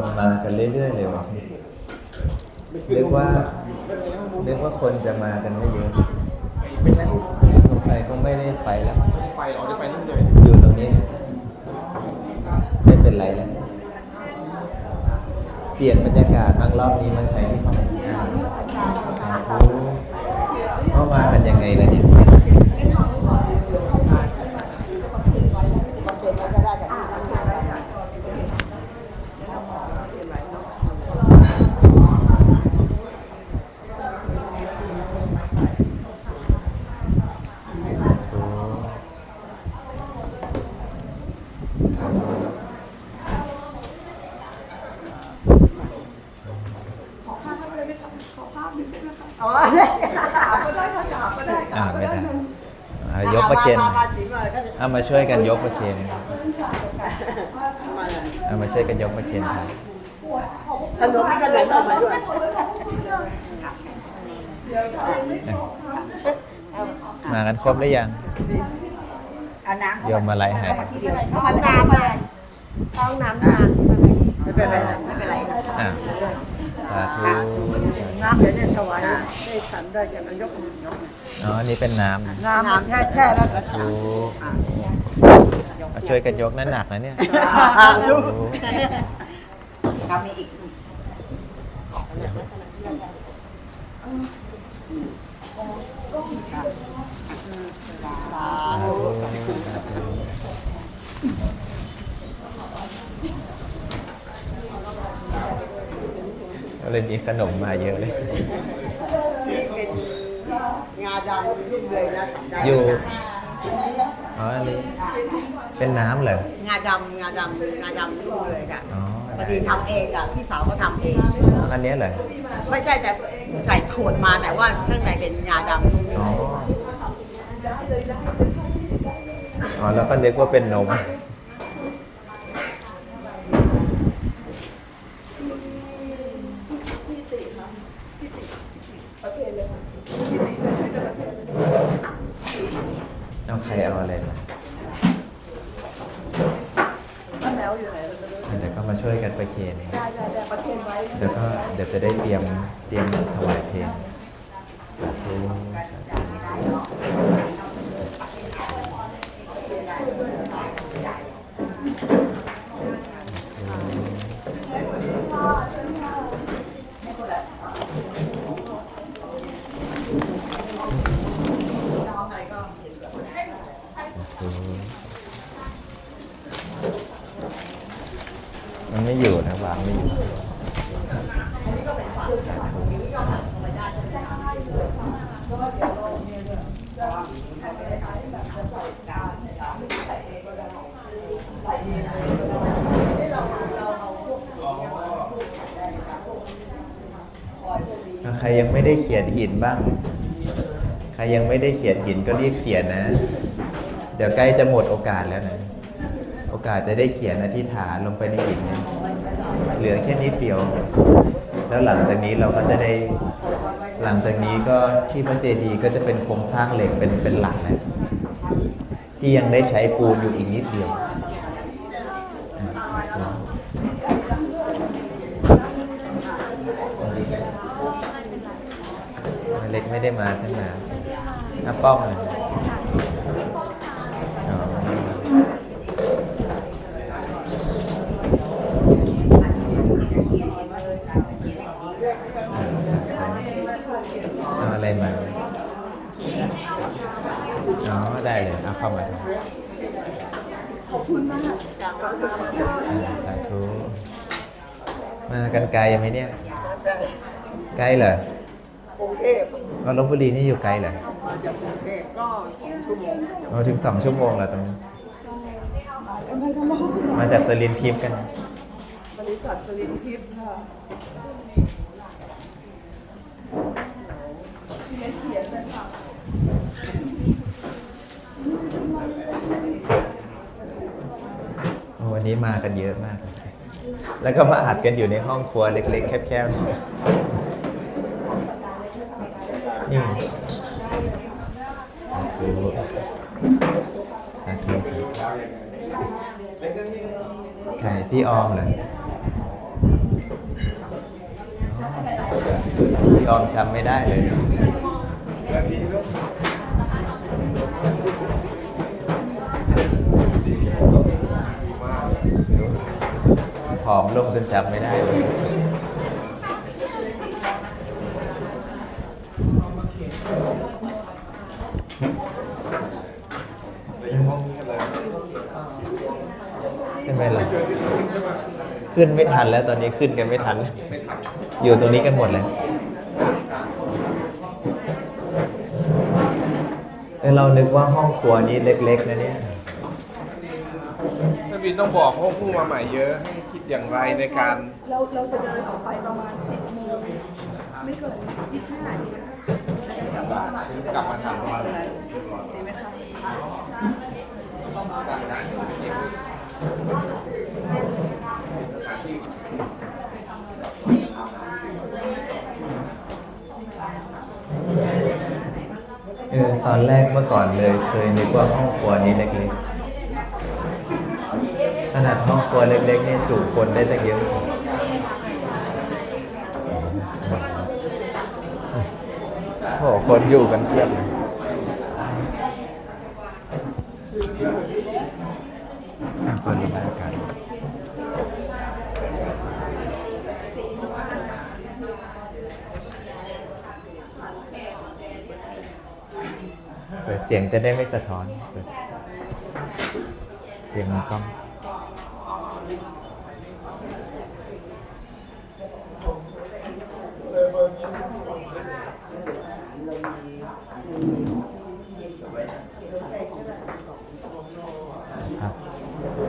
คนมากันเรื่อยๆเลยวะเรียกว่าเรียกว่าคนจะมากันไม่เยอะสงสัยคงไม่ได้ไปแล้วไฟเหรอได้ไฟนู่นเลยอยู่ตรงนี้ไม่เป็นไรแล้วเปลี่ยนบรรยากาศบางรอบนี้มาใช้ที่ห้องอ่าโอ้เข้ามากันยังไงล่ะเนี่ย อ๋อได้ถามก็ได้ค่ะถามก็ได้ อ่าไม่ได้อ่ายก ประเคนมาจิ๋มเลยก็จะเอามาช่วยกันยกประเคนมาเลยเอามาช่วยกันยกประเคนครับขนมนี่ก็เดินออกมาด้วยมากันครบหรือยังเอาน้ำโยมมาไล่ให้ทีเดียวเข้ามาน้ำเลยเข้าน้ำนานไม่เป็นไรไม่เป็นไรอ่าสาธุ น้ำเดี๋ยวเนี่ยถวายได้ฉันได้จะมายกมือยกอ๋ออันนี่เป็นน้ำน้ำแช่แช่แล้วก็สาธุมาช่วยกันยกนั่นหนักนะเนี่ยลูกโอ้โหทำมีอีก ก็เลยมีขนมมาเยอะเลยเป็นงาดำรุ่มเลยนะสัปดาห์อยู่อ๋ออันนี้เป็นน้ำเหรอ งาดำงาดำงาดำรุ่มเลยค่ะอ๋อพอดีทำเองอะพี่สาวเขาทำเอง อันเนี้ยเหรอ ไม่ใช่แต่ใส่ขวดมาแต่ว่าข้างในเป็นงาดำรุ่มอ๋ออ๋อ แล้วก็นึกว่าเป็นนม หินบ้าง ใครยังไม่ได้เขียนหินก็รีบเขียนนะ เดี๋ยวใกล้จะหมดโอกาสแล้วนะ โอกาสจะได้เขียนอธิษฐานลงไปในหินเนี่ยเหลือแค่นิดเดียว แล้วหลังจากนี้เราก็จะได้หลังจากนี้ก็ที่พระเจดีย์ก็จะเป็นโครงสร้างเหล็กเป็นเป็นหลักแล้วที่ยังได้ใช้ปูนอยู่อีกนิดเดียวอะเล็ก ไม่ได้มาขึ้นมาอาป้อมเลยอ๋อเอาอะไรมาอ๋อได้เลยเอาเข้ามาขอบคุณมากสาธุมากันไกลไหมเนี่ย ไกลเหรอ กรุงเทพก็ลบบุรีนี่อยู่ไกลเหรอมาจากกรุงเทพก็สองชั่วโมงเราถึงสองชั่วโมงแล้วตรงนี้ มาจากสลินทิพย์กัน บริษัทสลินทิพย์ค่ะโอ้วันนี้มากันเยอะมากเลยแล้วก็มาอัดกันอยู่ในห้องครัวเล็ก ๆ แคบๆ นี่สาธุสาธุสาธุไก่ที่ออมเหรอพี่ออมจำไม่ได้เลยผอมลงจนจำไม่ได้เลย ใช่ไหมล่ะขึ้นไม่ทันแล้วตอนนี้ขึ้นกันไม่ทันแล้วอยู่ตรงนี้กันหมดเลยแต่เรานึกว่าห้องครัวนี้เล็ก ๆ นะเนี่ยท่านบินต้องบอกห้องผู้มาใหม่เยอะให้คิดอย่างไรในการ เราเราจะเดินออกไปประมาณสิบโมงไม่เกินยี่สิบห้านาทีกลับบ้านกลับมาทำว่าดีไหมคะ เออตอนแรกเมื่อก่อนเลยเคยนึกว่าห้องครัวนี้เล็กๆขนาดห้องครัวเล็กๆเนี่ยจุคนได้ตั้งเยอะโอ้โหคนอยู่กันเพียบเลยอะเปิดระบายอากาศ เสียงจะได้ไม่สะท้อน เสียงมันกล้อง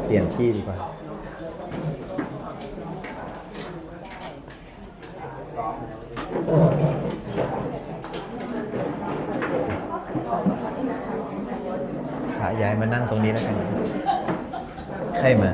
เปลี่ยนที่ดีกว่าย้ายมานั่งตรงนี้แล้วกัน ใครมา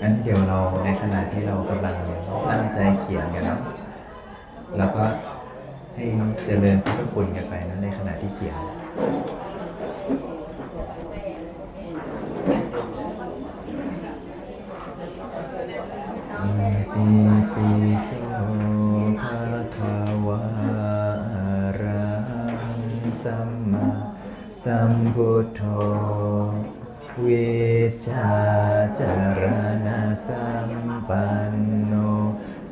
งั้นเดี๋ยวเราในขณะที่เรากำลังตั้งใจเขียนกันเนาะแล้วก็ให้เจริญพุทธคุณกันไปนะในขณะที่เขียนอิติปิโสภะคะวะอะระหังสัมมาสัมพุทโธ วิชาจารณะสัมปันโน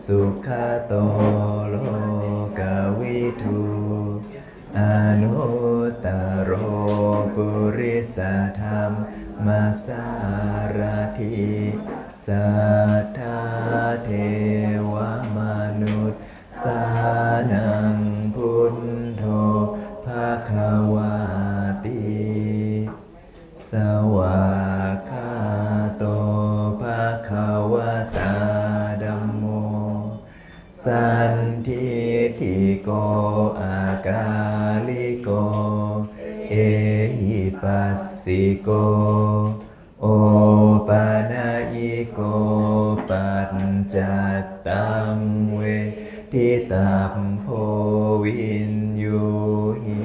สุขโตโลกวิทูอนุตตโรปุริสธรรมมาสารทิสัทธา วินยูหิ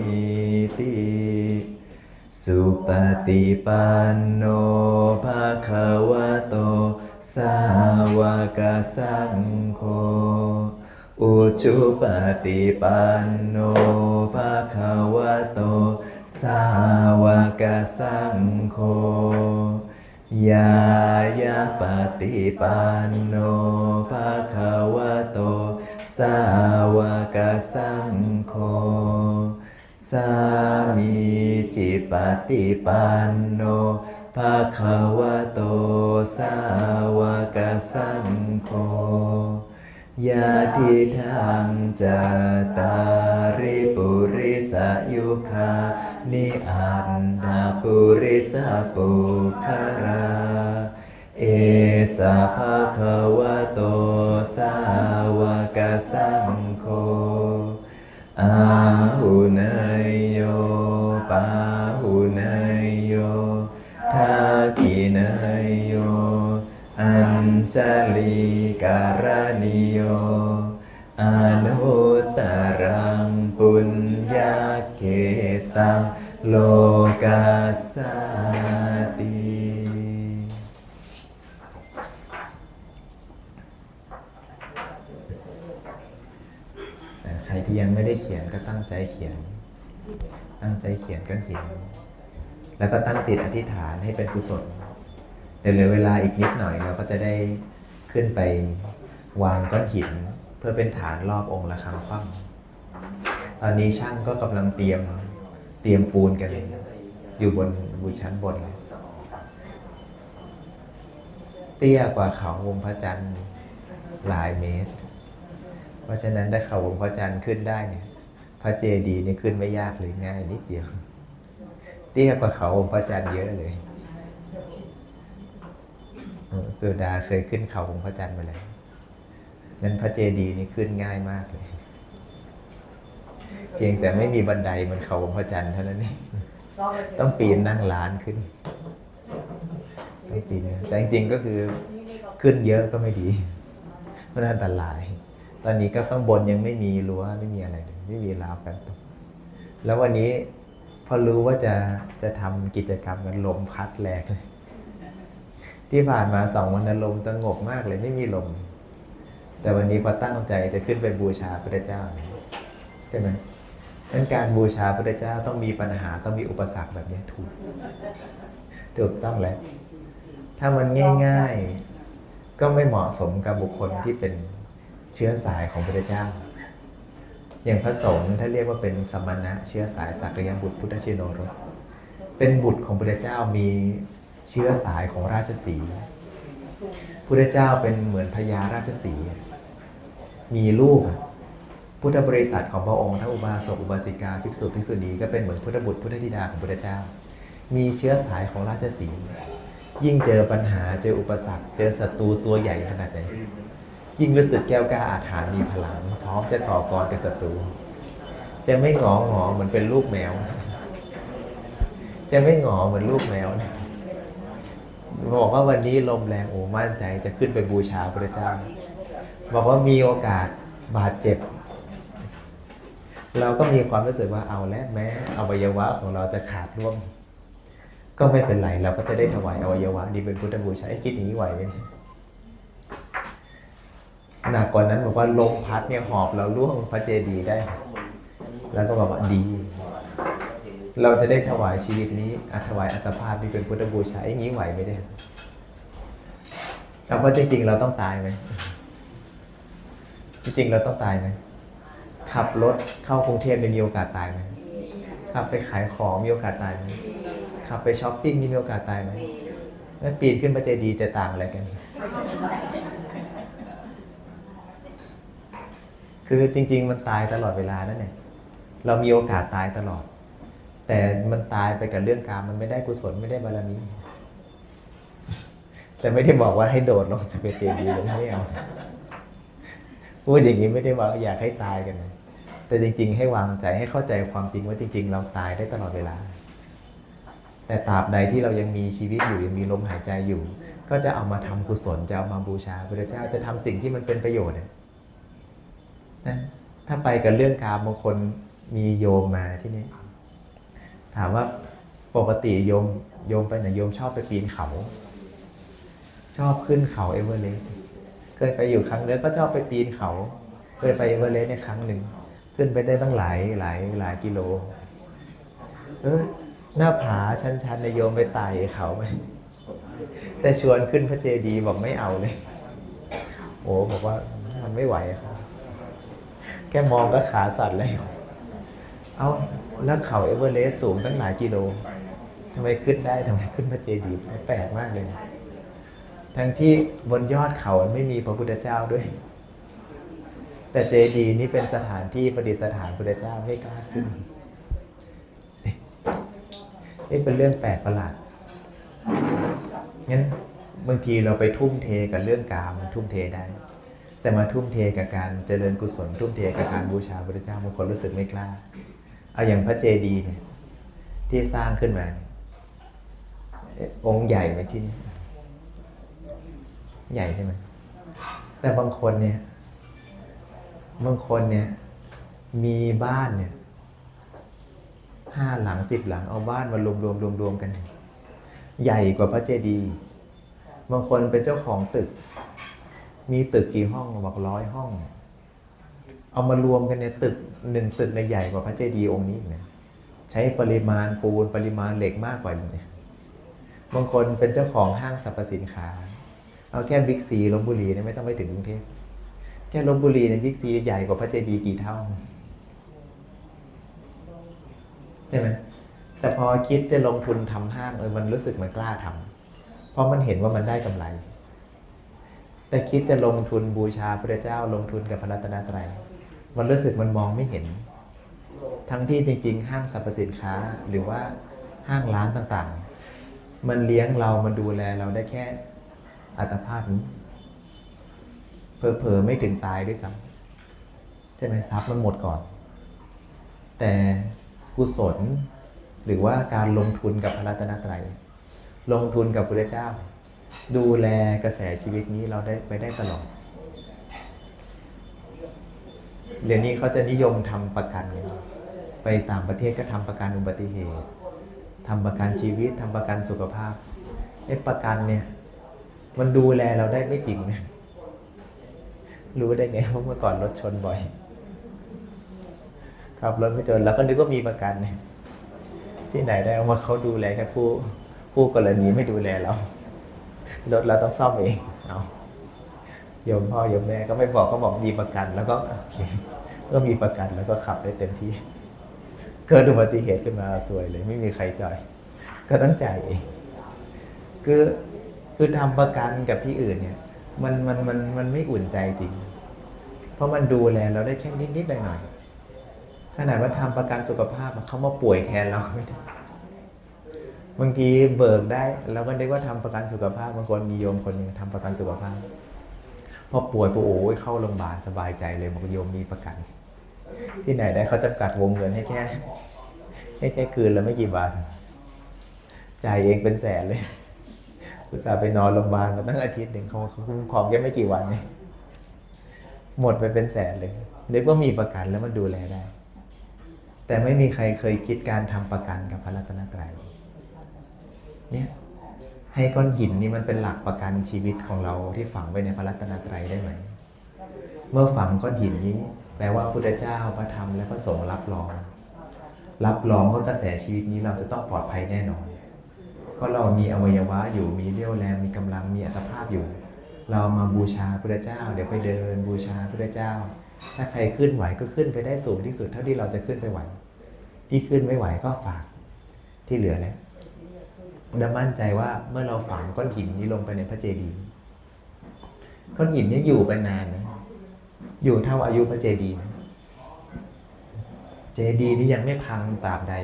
ติสุปฏิปันโนภาควะโต สาวกสังโฆอุชุปฏิปันโนภาควะโต สาวกสังโฆยายาปฏิปันโนภาควะโต สาวกสังโฆสามีจิปฏิปันโนภาควะโตสาวกสังโฆยาทิทังจตาริปุริสายุคานิอันดาปุริสปุคารา เอสาภาควะโตสาวกสังโฆอาหุเนยโยปาหุเนยโยทากิเนยโย อัญชลีการณิโยอนุตตรังปุญญาเกตังโลกา ขียนก็ตั้งใจเขียน ตั้งใจเขียนก็เขียน แล้วก็ตั้งจิตอธิษฐานให้เป็นกุศลเดี๋ยวเหลือเวลาอีกนิดหน่อยเราก็จะได้ขึ้นไปวางก้อนหิน เพื่อเป็นฐานรอบองค์ระฆังคว่ำตอนนี้ช่างก็กำลังเตรียมเตรียมปูนกันอยู่บนบูชั้นบนเลยเตี้ยกว่าเขาวงพระจันทร์หลายเมตร เพราะฉะนั้นถ้าเขาวงพระจันทร์ขึ้นได้เนี่ย พระเจดีย์นี่ขึ้นไม่ยากเลยง่ายนิดเดียวเตี้ยกว่าเขาองค์พระจันทร์เยอะเลยสุดาเคยขึ้นเขาองค์พระจันทร์มาแล้วนั้นพระเจดีย์นี่ขึ้นง่ายมากเลย เพียงแต่ไม่มีบันไดมันเขาองค์พระจันทร์เท่านั้นเองต้องปีนนั่งร้านขึ้นต้องปีนนะแต่จริงๆก็คือขึ้นเยอะก็ไม่ดีมันอันตราย ตอนนี้ก็ข้างบนยังไม่มีรั้วไม่มีอะไรเลยไม่มีราวกันตกแล้ววันนี้พอรู้ว่าจะจะทำกิจกรรมกันลมพัดแรงเลยที่ผ่านมาสองวันนั้นลมสงบมากเลยไม่มีลม แต่วันนี้พอตั้งใจจะขึ้นไปบูชาพระเจ้าใช่ไหมดังการบูชาพระเจ้าต้องมีปัญหาต้องมีอุปสรรคแบบนี้ถูกถูกต้องแล้วถ้ามันง่าย ๆ ก็ไม่เหมาะสมกับบุคคลที่เป็น เชื้อสายของพระเจ้า อย่างพระสงฆ์ถ้าเรียกว่าเป็นสมณะเชื้อสายสักยบุตรพุทธชินโนรสเป็นบุตรของพระเจ้ามีเชื้อสายของราชสีพุทธเจ้าเป็นเหมือนพญาราชสีมีลูกพุทธบริษัทของพระองค์ทั้งอุบาสกอุบาสิกาภิกษุภิกษุณีก็เป็นเหมือนพุทธบุตรพุทธธิดาของพระเจ้า มีเชื้อสายของราชสียิ่งเจอปัญหาเจออุปสรรค เจอศัตรูตัวใหญ่ขนาดไหน ยิ่งรู้สึกแก้วกล้าอาถรรพ์มีพลังพร้อมจะต่อกรกับศัตรู จะไม่หงอหงอเหมือนเป็นลูกแมว จะไม่หงอเหมือนลูกแมวนะบอกว่าวันนี้ลมแรงโอ้มั่นใจจะขึ้นไปบูชาพระเจ้า บอกว่ามีโอกาสบาดเจ็บ เราก็มีความรู้สึกว่าเอาแล้วแม้อวัยวะของเราจะขาดร่วงก็ไม่เป็นไรเราก็จะได้ถวายอวัยวะนี้เป็นพุทธบูชาไอ้คิดอย่างนี้ไหวไหม หนักกว่านั้นบอกว่าลมพัดเนี่ยหอบเราล่วงพระเจดีย์ได้ แล้วก็บอกว่าดี เราจะได้ถวายชีวิตนี้อถวายอัตภาพที่เป็นพุทธบูชาอย่างนี้ไหวไหมเนี่ยแต่ว่าจริง ๆ เราต้องตายไหมจริงๆเราต้องตายไหมขับรถเข้ากรุงเทพมีโอกาสตายไหมขับไปขายของมีโอกาสตายไหมขับไปช้อปปิ้งนี่มีโอกาสตายไหมแล้วปีนขึ้นพระเจดีย์จะต่างอะไรกัน คือจริง ๆ มันตายตลอดเวลานั่นเองเรามีโอกาสตายตลอด แต่มันตายไปกับเรื่องการมมันไม่ได้กุศลไม่ได้บารมีแต่ไม่ได้บอกว่าให้โดดลงจากเวทีดีลงไม่เอาพูดอย่างนี้ไม่ได้ว่าอยากให้ตายกันนะแต่จริง ๆ ให้วางใจให้เข้าใจความจริงว่าจริง ๆ เราตายได้ตลอดเวลา แต่ตราบใดที่เรายังมีชีวิตอยู่ยังมีลมหายใจอยู่ ก็จะเอามาทำกุศลจะเอามาบูชาพระเจ้าจะทำสิ่งที่มันเป็นประโยชน์เนี่ย นะถ้าไปกับเรื่องการบางคนมีโยมมาที่นี่ ถามว่าปกติโยมโยมไปไหนโยมชอบไปปีนเขา ชอบขึ้นเขาเอเวอเรสต์เคยไปอยู่ครั้งเดียวก็ชอบไปปีนเขา เคยไปเอเวอเรสต์ในครั้งหนึ่งขึ้นไปได้ตั้งหลายหลายหลายกิโล เออหน้าผาชันๆในโยมไปไต่เขาไหมแต่ชวนขึ้นพระเจดีย์บอกไม่เอาเลย โอ้บอกว่ามันไม่ไหวครับ แค่มองก็ขาสั่นเลยเอาแล้วเขาเอเวอเรสต์สูงตั้งหลายกิโลทำไมขึ้นได้ทำไมขึ้นมาเจดีย์แปลกมากเลย ทั้งที่บนยอดเขาไม่มีพระพุทธเจ้าด้วย แต่เจดีย์นี้เป็นสถานที่ประดิษฐานพระพุทธเจ้าไม่กล้าขึ้นนี่เป็นเรื่องแปลกประหลาดงั้นบางทีเราไปทุ่มเทกับเรื่องกามมันทุ่มเทได้ แต่มาทุ่มเทกับการเจริญกุศลทุ่มเทกับการบูชาพระเจ้าบางคนรู้สึกไม่กล้า เอาอย่างพระเจดีย์เนี่ยที่สร้างขึ้นมาองค์ใหญ่ไหมที่นี่ใหญ่ใช่ไหมแต่บางคนเนี่ย บางคนเนี่ย มีบ้านเนี่ยห้าหลังสิบหลังเอาบ้านมารวมรวมรวมรวมกัน ใหญ่กว่าพระเจดีย์บางคนเป็นเจ้าของตึก มีตึกกี่ห้องบอกร้อยห้อง เอามารวมกันเนี่ยตึกหนึ่งตึกในยใหญ่กว่าพระเจดีย์องค์นี้นะใช้ปริมาณปูนปริมาณเหล็กมากกว่านี้บางคนเป็นเจ้าของห้างสรรพสินค้า เอาแค่บิ๊กซีลบบุรีเนี่ยไม่ต้องไปถึงกรุงเทพแค่ลบบุรีเนี่ยบิ๊กซีใหญ่กว่าพระเจดีย์กี่เท่าใช่ไหมแต่พอคิดจะลงทุนทำห้างเออมันรู้สึกมันกล้าทำเพราะมันเห็นว่ามันได้กำไร แต่คิดจะลงทุนบูชาพระเจ้าลงทุนกับพระรัตนตรัย มันรู้สึกมันมองไม่เห็น ทั้งที่จริง ๆ ห้างสรรพสินค้าหรือว่าห้างร้านต่างๆ มันเลี้ยงเรา มันดูแลเราได้แค่อัตภาพนี้เผลอๆไม่ถึงตายด้วยซ้ำใช่ไหมทรัพย์มันหมดก่อน แต่กุศลหรือว่าการลงทุนกับพระรัตนตรัย ลงทุนกับพระเจ้า ดูแลกระแสชีวิตนี้เราได้ไปได้ตลอด เดี๋ยวนี้เขาจะนิยมทำประกันเนี่ยไปต่างประเทศก็ทำประกันอุบัติเหตุทำประกันชีวิตทำประกันสุขภาพไอ้ประกันเนี่ย มันดูแลเราได้ไม่จริงนะรู้ได้ไงเพราะเมื่อก่อนรถชนบ่อยขับรถไม่ชนแล้วก็นึกว่ามีประกันเนี่ยที่ไหนได้เอามาเขาดูแลแค่ผู้ผู้กรณีไม่ดูแลเรา รถเราต้องซ่อมเองเอาโยมพ่อโยมแม่ก็ไม่บอกก็บอกมีประกัน แล้วก็โอเคก็มีประกันแล้วก็ขับได้เต็มที่ เกิดอุบัติเหตุขึ้นมาสวยเลย ไม่มีใครจ่ายก็ต้องจ่ายเองคือคือทำประกันกับที่อื่นเนี่ย มันมันมันมันไม่อุ่นใจจริง เพราะมันดูแลเราได้แค่นิดนิดหน่อยหน่อยๆขนาดว่าทำประกันสุขภาพเขามาป่วยแทนเราไม่ได้ บางทีเบิกได้เราก็นึกว่าทำประกันสุขภาพบางคนมีโยมคนหนึ่งทำประกันสุขภาพพอป่วยปุ๊บโอ้ยเข้าโรงพยาบาลสบายใจเลยบอกโยมมีประกัน ที่ไหนได้เขาจำกัดวงเงินให้แค่ให้แค่คืนละไม่กี่บาทจ่ายเองเป็นแสนเลยอุตส่าห์ไปนอนโรงพยาบาลมาตั้งอาทิตย์หนึ่งเขาเขาคุ้มครองแค่ไม่กี่วันเนี่ยหมดไปเป็นแสนเลยนึกว่ามีประกันแล้วมันดูแลได้ แต่ไม่มีใครเคยคิดการทำประกันกับพระรัตนตรัย เนี่ยให้ก้อนหินนี่มันเป็นหลักประกันชีวิตของเราที่ฝังไว้ในพระรัตนตรัยได้ไหม เมื่อฝังก้อนหินนี้ แปลว่าพุทธเจ้าพระธรรมและพระสงฆ์รับรอง รับรองว่ากระแสชีวิตนี้เราจะต้องปลอดภัยแน่นอน เพราะเรามีอวัยวะอยู่มีเรี่ยวแรงมีกำลังมีอัตภาพอยู่ เรามาบูชาพระเจ้า เดี๋ยวไปเดิน บูชาพระเจ้า ถ้าใครขึ้นไหวก็ขึ้นไปได้สูงที่สุดเท่าที่เราจะขึ้นไปไหว ที่ขึ้นไม่ไหวก็ฝากที่เหลือแล้ว และมั่นใจว่าเมื่อเราฝังก้อนหินนี้ลงไปในพระเจดีย์ก้อนหินนี้อยู่ไปนานนะอยู่เท่าอายุพระเจดีย์นะเจดีย์นี้ยังไม่พังตราบใด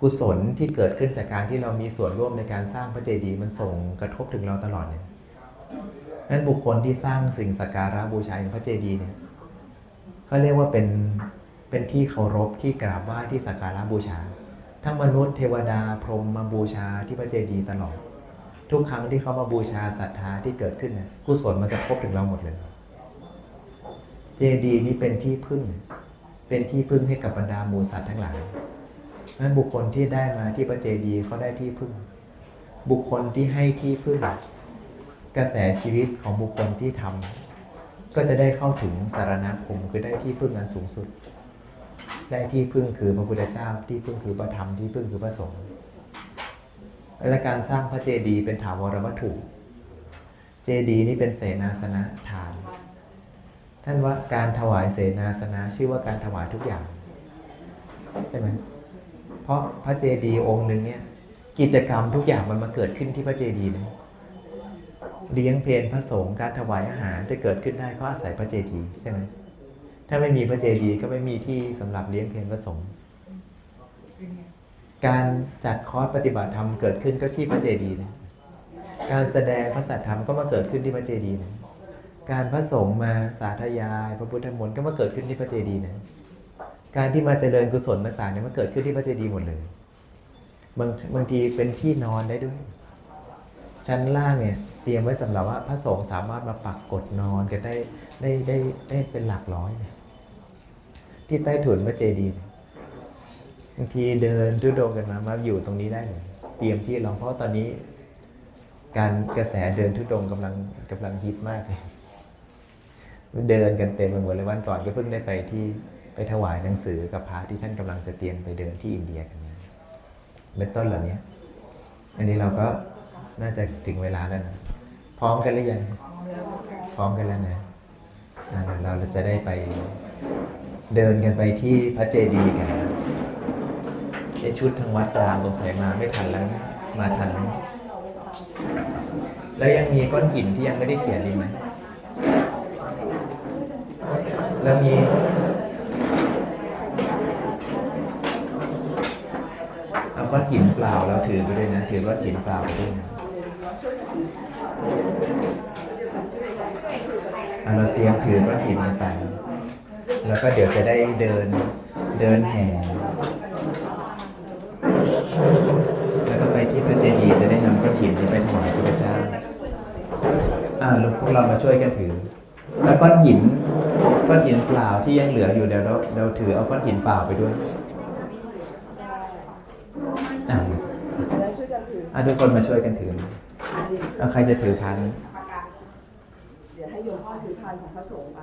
กุศลที่เกิดขึ้นจากการที่เรามีส่วนร่วมในการสร้างพระเจดีย์มันส่งกระทบถึงเราตลอดเนี่ยนั้นบุคคลที่สร้างสิ่งสักการะบูชาอย่างพระเจดีย์เนี่ยเขาเรียกว่าเป็นเป็นที่เคารพที่กราบไหว้ที่สักการะบูชา ทั้งมนุษย์เทวดาพรหมมาบูชาที่พระเจดีย์ตลอด ทุกครั้งที่เขามาบูชาศรัทธาที่เกิดขึ้นนะกุศลมันจะพบถึงเราหมดเลย เจดีย์นี้เป็นที่พึ่ง เป็นที่พึ่งให้กับบรรดาหมูสัตว์ทั้งหลายนั้นบุคคลที่ได้มาที่พระเจดีย์เขาได้ที่พึ่ง บุคคลที่ให้ที่พึ่งกระแสชีวิตของบุคคลที่ทำก็จะได้เข้าถึงสารณคมคือได้ที่พึ่งอันสูงสุด ได้ที่พึ่งคือพระพุทธเจ้า ที่พึ่งคือพระธรรมที่พึ่งคือพระสงฆ์และการสร้างพระเจดีย์เป็นถาวรวัตถุ เจดีย์นี้เป็นเสนาสนะทาน ท่านว่าการถวายเสนาสนะชื่อว่าการถวายทุกอย่างใช่ไหมเพราะพระเจดีย์องค์หนึ่งเนี่ยกิจกรรมทุกอย่างมันมาเกิดขึ้นที่พระเจดีย์นะเลี้ยงเพลพระสงฆ์การถวายอาหารจะเกิดขึ้นได้เพราะอาศัยพระเจดีย์ใช่ไหม ถ้าไม่มีพระเจดีย์ก็ไม่มีที่สำหรับเลี้ยงเพลพระสงฆ์การจัดคอร์สปฏิบัติธรรมเกิดขึ้นก็ที่พระเจดีย์นะการแสดงพระสัทธรรมก็มาเกิดขึ้นที่พระเจดีย์นะการพระสงฆ์มาสาธยายพระพุทธมนต์ก็มาเกิดขึ้นที่พระเจดีย์นะการที่มาเจริญกุศลต่างๆเนี่ยมันเกิดขึ้นที่พระเจดีย์หมดเลยบางบางทีเป็นที่นอนได้ด้วย ชั้นล่างเนี่ยเตรียมไว้สำหรับว่าพระสงฆ์สามารถมาปักกดนอนกันได้ได้ได้ได้เป็นหลักร้อยเนี่ย ที่ใต้ถุนพระเจดีย์บางทีเดินทุดงกันมามาอยู่ตรงนี้ได้เลยเตรียมที่รองเพราะตอนนี้ การกระแสเดินทุดงค์กำลังกำลังฮิตมากเลยเดินกันเต็มไปหมดเลยวันก่อนก็เพิ่งได้ไปที่ไปถวายหนังสือกับพระที่ท่านกำลังจะเตรียมไปเดินที่อินเดียกันนะเป็นต้นเหล่านี้อันนี้เราก็น่าจะถึงเวลาแล้วนะพร้อมกันหรือยังพร้อมกันแล้วนะเราจะได้ไป เดินกันไปที่พระเจดีย์กันไอชุดทางวัดกลางตรงสายมาไม่ทันแล้วนะมาทัน แล้วยังมีก้อนหินที่ยังไม่ได้เขียนดีกไหมแล้วมีเอาก้อนหินเปล่าเราถือไปด้วยนะ ถือก้อนหินเปล่าไปด้วยนะเราเตรียมถือก้อนหินกันไป แล้วก็เดี๋ยวจะได้เดินเดินแห่ แล้วก็ไปที่พระเจดีย์จะได้นำก้อนหินนี้ไปถวายพระเจ้า อ่าลูกพวกเรามาช่วยกันถือ แล้วก้อนหินก้อนหินเปล่าที่ยังเหลืออยู่เดี๋ยวเราเราถือเอาก้อนหินเปล่าไปด้วยอ่าอ่าทุกคนมาช่วยกันถือเอาใครจะถือพันเดี๋ยวให้โยมพ่อถือพานของพระสงฆ์ไป